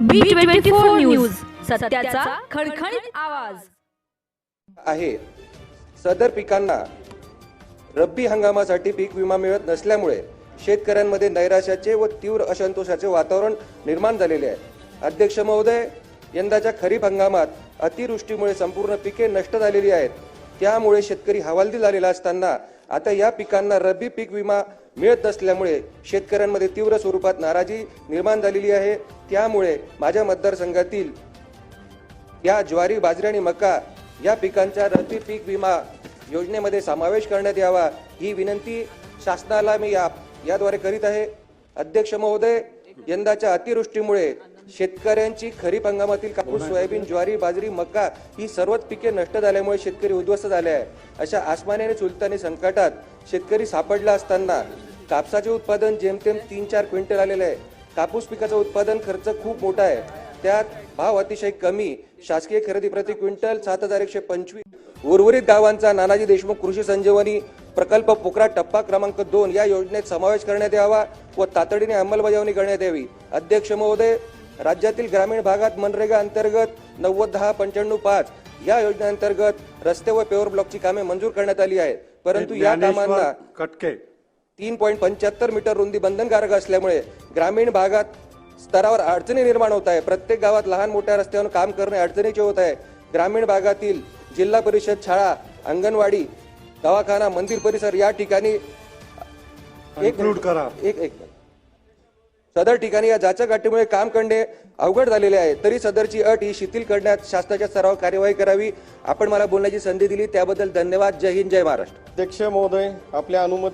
बी twenty four news सत्याचा खणखणीत आवाज. आहे. सदर पिकांना रब्बी हंगामासाठी पीक विमा मिळत नसल्यामुळे शेतकऱ्यांमध्ये नैराश्याचे व तीव्र असंतोषाचे वातावरण निर्माण झालेले आहे. अध्यक्ष महोदय यंदाच्या खरीप हंगामात अतिवृष्टीमुळे संपूर्ण पिके नष्ट झालेली आहेत. त्यामुळे शेतकरी हवालदिल झालेला असताना आता या पिकांना रब्बी पीक विमा मिळत नसल्यामुळे शेतकऱ्यांमध्ये तीव्र स्वरूपात नाराजी निर्माण झालेली आहे. त्यामुळे माझ्या मतदारसंघातील या ज्वारी बाजरी आणि मका या पिकांच्या रब्बी पीक विमा योजनेमध्ये समावेश करण्यात यावा ही विनंती शासनाला मी या याद्वारे करीत आहे. अध्यक्ष महोदय यंदाच्या अतिवृष्टीमुळे शेतकऱ्यांची खरीप हंगामातील कापूस सोयाबीन ज्वारी बाजरी मका ही सर्वच पिके नष्ट झाल्यामुळे शेतकरी उद्ध्वस्त झाले आहे अशा आसमानी आणि चुलतानी संकटात शेतकरी सापडला असताना कापसाचे उत्पादन जेमतेम तीन चार क्विंटल आलेले आहे. कापूस पिकाचं उत्पादन खर्च खूप मोठा आहे. त्यात भाव अतिशय कमी शासकीय खरेदी प्रति क्विंटल सात हजार एकशे पंचवीस. उर्वरित गावांचा नानाजी देशमुख कृषी संजीवनी प्रकल्प पोकरा टप्पा क्रमांक दोन या योजनेत समावेश करण्यात यावा व तातडीने अंमलबजावणी करण्यात यावी. अध्यक्ष महोदय राज्यातील ग्रामीण भागात मनरेगा अंतर्गत नव्वद दहा पंच्याण्णव पाच या योजनेअंतर्गत रस्ते व पेवर ब्लॉकची कामे मंजूर करण्यात आली आहेत. परंतु या कामांना कटके. तीन पॉईंट पंच्याहत्तर मीटर रुंदी बंधनकारक असल्यामुळे ग्रामीण भागात स्तरावर अडचणी निर्माण होत आहे. प्रत्येक गावात लहान मोठ्या रस्त्यावर काम करणे अडचणीचे होत आहे. ग्रामीण भागातील जिल्हा परिषद शाळा अंगणवाडी दवाखाना मंदिर परिसर या ठिकाणी एक करा. एक एक सदर ठिकाणी या जाचक अटीमुळे काम करणे अवघड झालेले आहे. तरी सदरची अट ही शिथिल करण्यात शासनाच्या सराव कार्यवाही करावी. आपण मला बोलण्याची संधी दिली. त्याबद्दल धन्यवाद. जय हिंद. जय महाराष्ट्र. अध्यक्ष महोदय आपल्या अनुमत